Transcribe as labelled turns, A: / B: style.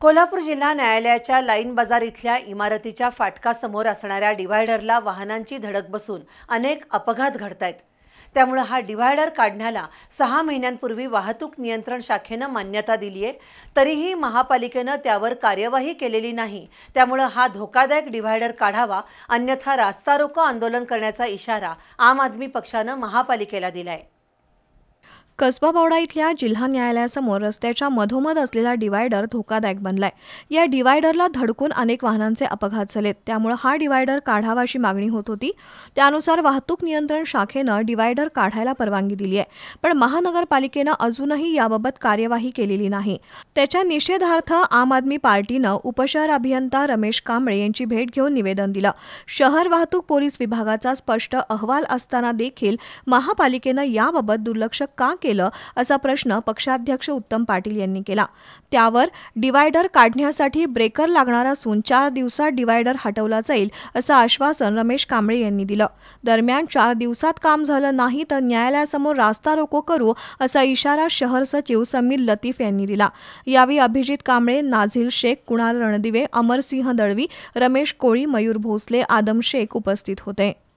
A: कोल्हापूर जिल्हा न्यायालयाच्या लाईन बाजार इथल्या इमारतीच्या फाटकासमोर असणाऱ्या डिव्हायडरला वाहनांची धडक बसून अनेक अपघात घडत आहेत त्यामुळे हा डिव्हायडर काढण्याला सहा महिन्यांपूर्वी वाहतूक नियंत्रण शाखेनं मान्यता दिली आहे तरीही महापालिकेनं त्यावर कार्यवाही केलेली नाही. त्यामुळे हा धोकादायक डिव्हायडर काढावा अन्यथा रास्ता रोको आंदोलन करण्याचा इशारा आम आदमी पक्षानं महापालिकेला दिलाय.
B: आहे बावडा इथल्या जिल्हा न्यायालयासमोर रस्त्याच्या मधोमध असलेला डिवायडर धोकादायक बनलाय. या डिवायडरला धडकून अनेक वाहनांचे अपघात झालेत. त्यामुळे हा डिवायडर काढावा अशी मागणी होत होती. त्यानुसार वाहतूक नियंत्रण शाखेनं डिवायडर काढायला परवानगी दिली आहे. पण महानगरपालिकेनं अजूनही याबाबत कार्यवाही केलेली नाही. त्याच्या निषेधार्थ आम आदमी पार्टीनं उपशहर अभियंता रमेश कांबळे यांची भेट घेऊन निवेदन दिलं. शहर वाहतूक पोलीस विभागाचा स्पष्ट अहवाल असताना देखील महापालिकेनं याबाबत दुर्लक्ष का केलं? असा प्रश्न पक्षाध्यक्ष उत्तम पाटील यांनी केला. त्यावर डिवायडर काढण्यासाठी ब्रेकर लागणार असून चार दिवसात डिवायडर हटवला जाईल असं आश्वासन रमेश कांबळे यांनी दिलं. दरम्यान चार दिवसात काम झालं नाही तर न्यायालयासमोर रास्ता रोको करू असा इशारा शहर सचिव समीर लतीफ यांनी दिला. यावेळी अभिजित कांबळे नाझील शेख कुणाल रणदिवे अमरसिंह दळवी रमेश कोळी मयूर भोसले आदम शेख उपस्थित होते.